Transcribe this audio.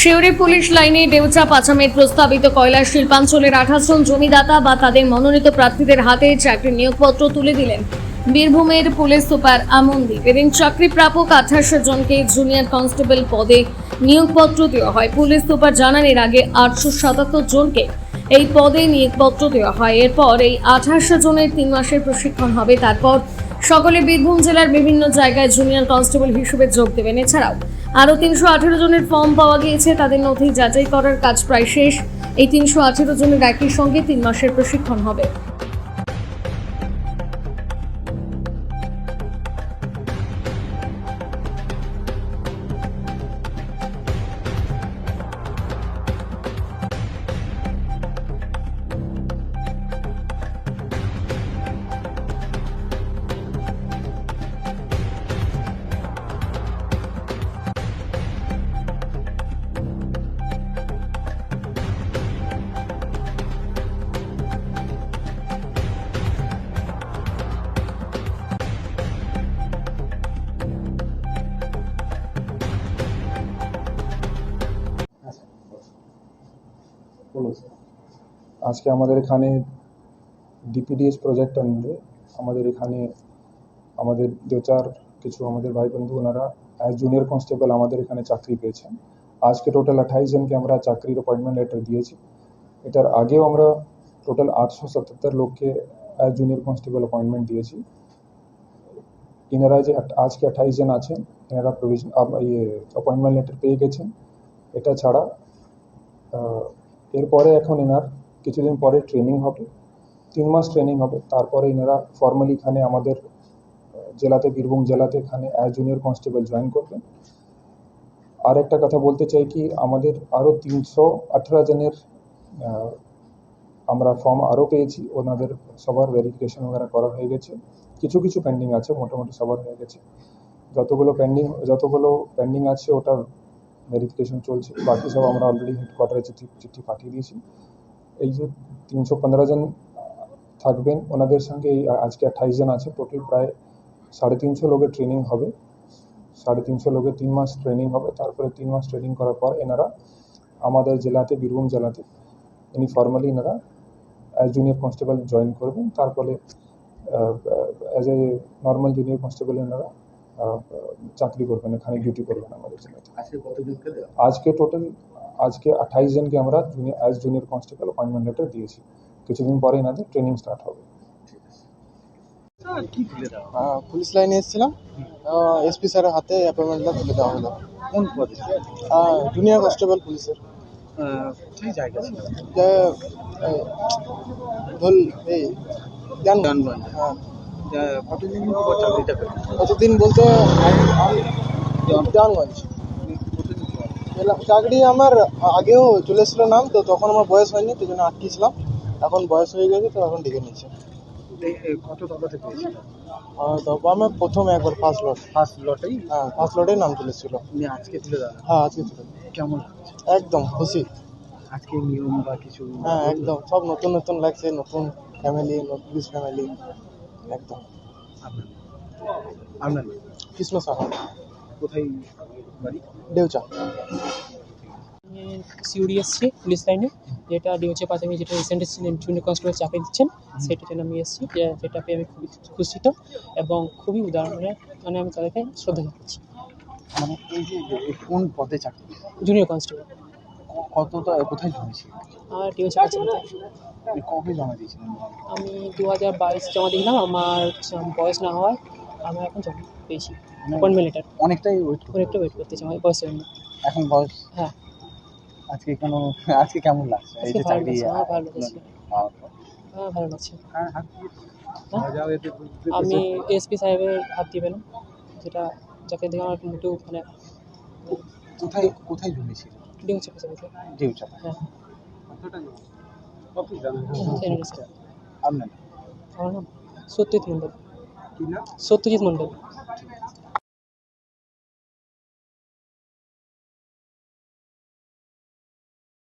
শিউরি police লাইনে ডেউচা পাচামের প্রস্তাবিত কয়লা শিল্পাঞ্চলের আঠাশ জন জমিদাতা বা তাদের মনোনীত প্রার্থীদের হাতে চাকরির নিয়োগপত্র তুলে দিলেন বীরভূমের পুলিশ সুপার আমনদীপ। এদিন চাকরি প্রাপক আঠাশ জনকে জুনিয়র কনস্টেবল পদে নিয়োগপত্র দেওয়া হয়। পুলিশ সুপার জানান, এর আগে আটশো সাতাত্তর জনকে এই পদে নিয়োগপত্র দেওয়া হয়। এরপর এই আঠাশ জনের তিন মাসের প্রশিক্ষণ হবে। তারপর সকলে বীরভূম জেলার বিভিন্ন জায়গায় জুনিয়র কনস্টেবল হিসেবে যোগ দেবেন। এছাড়াও আরও তিনশো আঠেরো জনের ফর্ম পাওয়া গিয়েছে, তাদের নথি যাচাই করার কাজ প্রায় শেষ। এই তিনশো আঠেরো জনের একই সঙ্গে তিন মাসের প্রশিক্ষণ হবে। আজকে আমাদের এখানে ডিপিডিএস প্রজেক্ট আন্ডারে আমাদের এখানে আমাদের দু চার কিছু আমাদের ভাই বন্ধু ওনারা অ্যাজ জুনিয়র কনস্টেবল আমাদের এখানে চাকরি পেয়েছেন। আজকে টোটাল আঠাইশ জনকে আমরা চাকরির অ্যাপয়েন্টমেন্ট লেটার দিয়েছি। এটার আগেও আমরা টোটাল আটশো সাতাত্তর লোককে অ্যাজ জুনিয়র কনস্টেবল অ্যাপয়েন্টমেন্ট দিয়েছি। এনারা যে আজকে আঠাইশ জন আছেন এনারা প্রভিশন ইয়ে অ্যাপয়েন্টমেন্ট লেটার পেয়ে গেছেন। এটা ছাড়া এরপরে এখন এনার কিছুদিন পরে ট্রেনিং হবে, তিন মাস ট্রেনিং হবে। তারপরে এনারা ফর্মালি এখানে আমাদের জেলাতে, বীরভূম জেলাতে এখানে অ্যাজ জুনিয়র কনস্টেবল জয়েন করবেন। আর একটা কথা বলতে চাই কি, আমাদের আরও তিনশো আঠেরো জনের আমরা ফর্ম আরও পেয়েছি। ওনাদের সবার ভেরিফিকেশন ওগারা করা হয়ে গেছে। কিছু কিছু পেন্ডিং আছে, মোটামুটি সবার হয়ে গেছে। যতগুলো পেন্ডিং যতগুলো পেন্ডিং আছে, ওটার ভেরিফিকেশন চলছে। বাকি সব আমরা অলরেডি হেডকোয়ার্টারে চিঠি চিঠি পাঠিয়ে দিয়েছি। এই যে তিনশো পনেরো জন থাকবেন, ওনাদের সঙ্গে এই আজকে আঠাইশ জন আছে। টোটাল প্রায় সাড়ে তিনশো লোকের ট্রেনিং হবে। সাড়ে তিনশো লোকের তিন মাস ট্রেনিং হবে। তারপরে তিন মাস ট্রেনিং করার পর এনারা আমাদের জেলাতে, বীরভূম জেলাতে, ইনি ফর্মালি এনারা অ্যাজ জুনিয়র কনস্টেবল জয়েন করবেন। তারপরে as a normal junior constable এনারা আহ, চাকরি করবেন এখানে ডিউটি করবেন আমাদের জেলাতে আজকে কতজনকে দেওয়া আজকে টোটাল আজকে আঠাইশ জনকে আমরা as junior constable appointment letter দিয়েছি। কিছুদিন পরে এনাদের ট্রেনিং স্টার্ট হবে। পুলিশ লাইনে এসেছিলাম। এসপি স্যারের হাতে অ্যাপয়েন্টমেন্টটা তুলে দেওয়া হলো। কোন পদে জুনিয়র কনস্টেবল পুলিশের জায়গা এই, ধল হ্যাঁ। কতদিন পর চাকরিটা পেলেন কতদিন বলতে জানগঞ্জ চাকরি আমার আগেও চলে এসেছিল নাম তো তখন আমার বয়স হয়নি তো জন্য আটকেছিলাম এখন বয়স হয়ে গেছে তো এখন ডেকে কত পেয়েছিল তারপর আমার প্রথম একবার ফার্স্ট লট ফার্স্ট লটেই হ্যাঁ ফার্স্ট লটেই নাম আজকে তুলে হ্যাঁ আজকে তুলে কেমন একদম খুশি। আজকে নিয়ম বা কিছু? হ্যাঁ একদম। সব নতুন নতুন লাগছে নতুন ফ্যামিলি পুলিশ ফ্যামিলি একদম। আপনার? কৃষ্ণ সাহা কোথায়? বাড়ি? দেউচা। সিউড়ি এসেছি পুলিশ লাইনে। যেটা ডিওচে পাশে আমি যেটা রিসেন্ট জুনিয়র কনস্টেবল চাকরি দিচ্ছেন সেটাতে আমি এসেছি। যেটা পেয়ে আমি খুবই খুশিত এবং খুবই উদাহরণে মানে আমি তাদেরকে শ্রদ্ধা জানাচ্ছি। মানে এই যে কোন পদে চাকরি? জুনিয়র কনস্টেবল কতটা কোথায় জমেছিল আর ডিওচে পাশে আপনি কবে জমা দিয়েছিলেন আমি দু হাজার বাইশ জমা দিলাম আমার বয়স না হওয়ায় আমি এখন জমা পেয়েছি। অ্যাপয়েন্টমেন্ট লেটার অনেকটাই ওয়েট অনেকটা ওয়েট করতেছি আমার বয়সের জন্য এখন বয়স? হ্যাঁ। আজকে কেন আজকে কেমন লাগছে? এই যে ভালো চাকরি লাগছে আমার ভালো লাগছে। হ্যাঁ ভালো লাগছে। হ্যাঁ, দিয়ে- যাও এতে- এতে- আমি এসপি সাহেবের হাত দিবে না যেটা যাকে দেখে আমার মোটেও মানে কোথায় কোথায় জমেছিল ডিওচে পাশে পেয়েছে দেউচা হ্যাঁ। আপনার নাম? সত্যজিৎ মণ্ডল। সত্যজিৎ মণ্ডল।